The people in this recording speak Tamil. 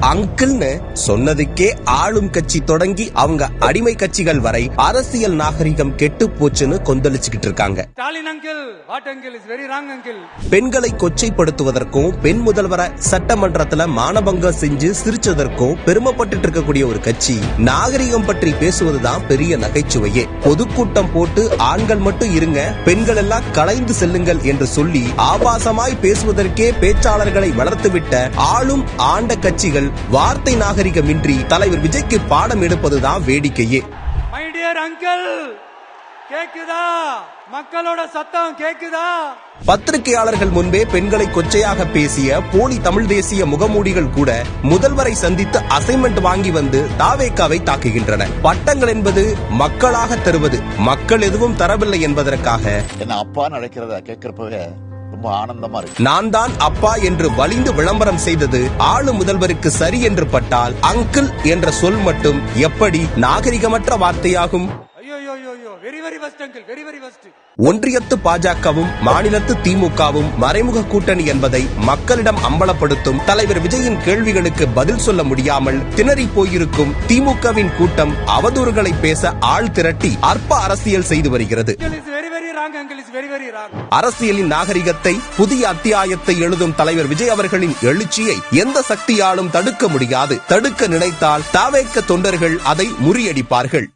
அங்கிள்னு சொன்னதுக்கே ஆளும் கட்சி தொடங்கி அவங்க அடிமை கட்சிகள் வரை அரசியல் நாகரிகம் கெட்டு போச்சுன்னு கொந்தளிச்சுக்கிட்டு இருக்காங்க. பெண்களை கொச்சைப்படுத்துவதற்கும் பெண் முதல்வரை சட்டமன்றத்துல மானபங்கம் செஞ்சு சிரிச்சதற்கும் பெருமைப்பட்டு இருக்கக்கூடிய ஒரு கட்சி. நாகரிகம் பற்றி பேசுவதுதான் பெரிய நகைச்சுவையே. பொதுக்கூட்டம் போட்டு ஆண்கள் மட்டும் இருங்க பெண்கள் எல்லாம் கலைந்து செல்லுங்கள் என்று சொல்லி ஆபாசமாய் பேசுவதற்கே பேச்சாளர்களை வளர்த்துவிட்ட ஆளும் ஆண்ட கட்சிகள் வார்த்தை நாகரிகமின்றி தலைவர் விஜய்க்கு பாடம் எடுப்பதுதான் வேடிக்கையே. My dear uncle, கேக்குதா? மக்களோட சத்தம் கேக்குதா? பத்திரிகையாளர்கள் முன்பே பெண்களை கொச்சையாக பேசிய போலி தமிழ் தேசிய முகமூடிகள் கூட முதல்வரை சந்தித்து அசைன்மெண்ட் வாங்கி வந்து தாவேக்காவை தாக்குகின்றன. பட்டங்கள் என்பது மக்களாக தருவது. மக்கள் எதுவும் தரவில்லை என்பதற்காக. என்ன அப்பான்னு அழைக்கிறத கேட்கிறப்பவே ரொம்ப ஆனந்தமா இருக்கு. நான் தான் அப்பா என்று வலிந்து விளம்பரம் செய்தது ஆளு முதல்வருக்கு சரி என்று பட்டால் அங்கிள் என்ற சொல் மட்டும் எப்படி நாகரிகமற்ற வார்த்தையாகும்? ஒன்றியத்து பாஜகவும் மாநிலத்து திமுகவும் மறைமுக கூட்டணி என்பதை மக்களிடம் அம்பலப்படுத்தும் தலைவர் விஜயின் கேள்விகளுக்கு பதில் சொல்ல முடியாமல் திணறி போயிருக்கும் திமுகவின் கூட்டம் அவதூறுகளை பேச ஆள் திரட்டி அற்ப அரசியல் செய்து வருகிறது. அரசியலின் நாகரிகத்தை புதிய அத்தியாயத்தை எழுதும் தலைவர் விஜய் அவர்களின் எழுச்சியை எந்த சக்தியாலும் தடுக்க முடியாது. தடுக்க நினைத்தால் தாவேக்க தொண்டர்கள் அதை முறியடிப்பார்கள்.